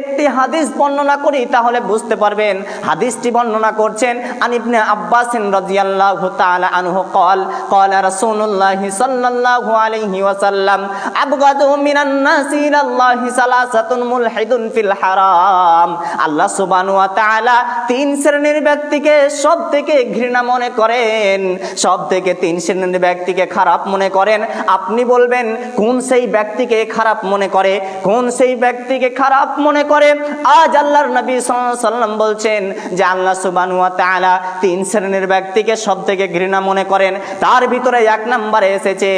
একটি হাদিস বর্ণনা করি, তাহলে বুঝতে পারবেন। হাদিসটি বর্ণনা করছেন আনিবনে আব্বাস রাদিয়াল্লাহু তাআলা আনহু রাসূলুল্লাহি সাল্লাল্লাহু আলাইহি ওয়াসাল্লাম, আবগাদু মিনান নাসি ইলাল্লাহি সালাসাতুন মুলহিদুন ফিল হারাম। আল্লাহ সুবহানাহু ওয়া তাআলা তিন শ্রেণির ব্যক্তিকে সব থেকে ঘৃণা মনে করেন সব থেকে তিন শ্রেণির ব্যক্তিকে খারাপ মনে করেন। আপনি বলবেন, কোন সেই ব্যক্তিকে খারাপ মনে করে? কোন সেই ব্যক্তিকে খারাপ মনে করে, আজ আল্লাহর নবী সাল্লাম বলছেন যে আল্লাহ সুবহানাহু ওয়া তাআলা তিন শ্রেণির ব্যক্তিকে সব থেকে ঘৃণা মনে করেন। তার ভিতরে এক নম্বরে এসেছে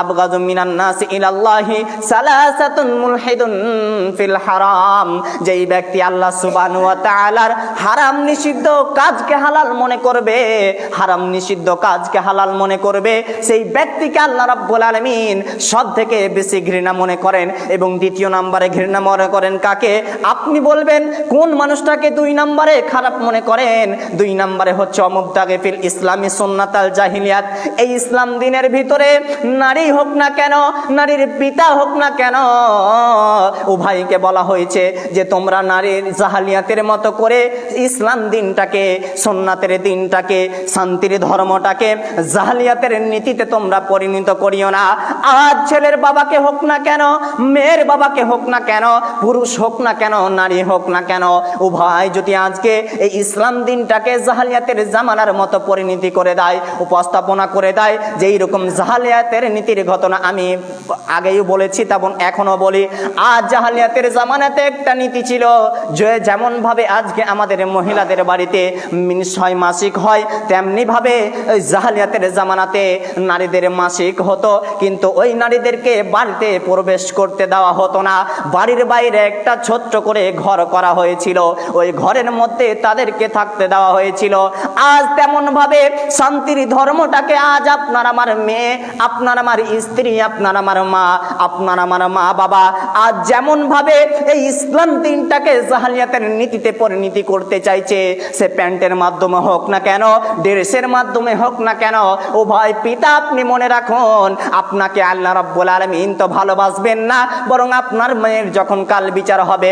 আবগাজু মিনান নাস ইলাল্লাহি সালাসাতুন মুলহিদুন ফিল হারাম। যেই ব্যক্তি আল্লাহ সুবহানাহু ওয়া হারাম নিষিদ্ধ কাজকে হালাল মনে করবে, হারাম নিষিদ্ধ কাজকে হালাল মনে করবে, সেই ব্যক্তিকে আল্লাহ রাব্বুল আলামিন সব থেকে বেশি ঘৃণা মনে করেন। এবং দ্বিতীয় নম্বরে ঘৃণা মনে করেন কাকে? আপনি বলবেন, কোন মানুষটাকে দুই নম্বরে? খারাপ মনে করেন। দুই নম্বরে হচ্ছে অমুবতাকে ফিল ইসলামী সুন্নাতাল জাহিলিয়াত। এই ইসলাম দিনের ভিতরে নারী হোক না কেন, নারীর পিতা হোক না কেন, উভয়কে বলা হয়েছে যে তোমরা নারীর জাহালিয়াতের মতো করে ইসলাম দিনটাকে সোননাথের দিনটাকে, শান্তির ধর্মটাকে, জাহালিয়াতের নীতিতে তোমরা পরিণত করিও না। আজ ছেলের বাবাকে হোক না কেন, মেয়ের বাবাকে হোক না কেন, পুরুষ হোক না কেন, নারী হোক না কেন, উভয় যদি আজকে এই ইসলাম দিনটাকে জাহালিয়াতের জামানার মতো পরিণতি করে দেয়, উপস্থাপনা করে দেয় যে এইরকম জাহালিয়াতের নীতির ঘটনা আমি আগেই বলেছি, তেমন এখনও বলি, আজ জাহালিয়াতের জামানাতে একটা নীতি ছিল যে যেমন ভাবে আজকে আমাদের মহিলাদের বাড়িতে ছয় মাসিক হয় তেমনি ভাবে ওই জাহালিয়াতের জামানাতে নারীদের মাসিক হতো, কিন্তু ওই নারীদেরকে বাড়িতে প্রবেশ করতে দেওয়া হতো না। বাড়ির বাইরে একটা ছোট্ট করে ঘর করা হয়েছিল। ওই ঘরের মধ্যে তাদেরকে থাকতে দেওয়া হয়েছিল। আজ তেমন ভাবে শান্তির ধর্মটাকে আজ আপনার আমার মেয়ে, আপনার আমার স্ত্রী, আপনার আমার মা, আপনার আমার মা বাবা আজ যেমন ভাবে এই ইসলাম দিনটাকে জাহালিয়াতের নীতিতে পরিণতি করতে চাইছে, সে প্যান্টের মাধ্যমে হোক না কেন, ড্রেসের মাধ্যমে হোক না কেন ও ভাই পিতা আপনি মনে রাখুন, আপনাকে আল্লাহ রব্বুল আলমিন তো ভালোবাসবেন না, বরং আপনার মেয়ের যখন কাল বিচার হবে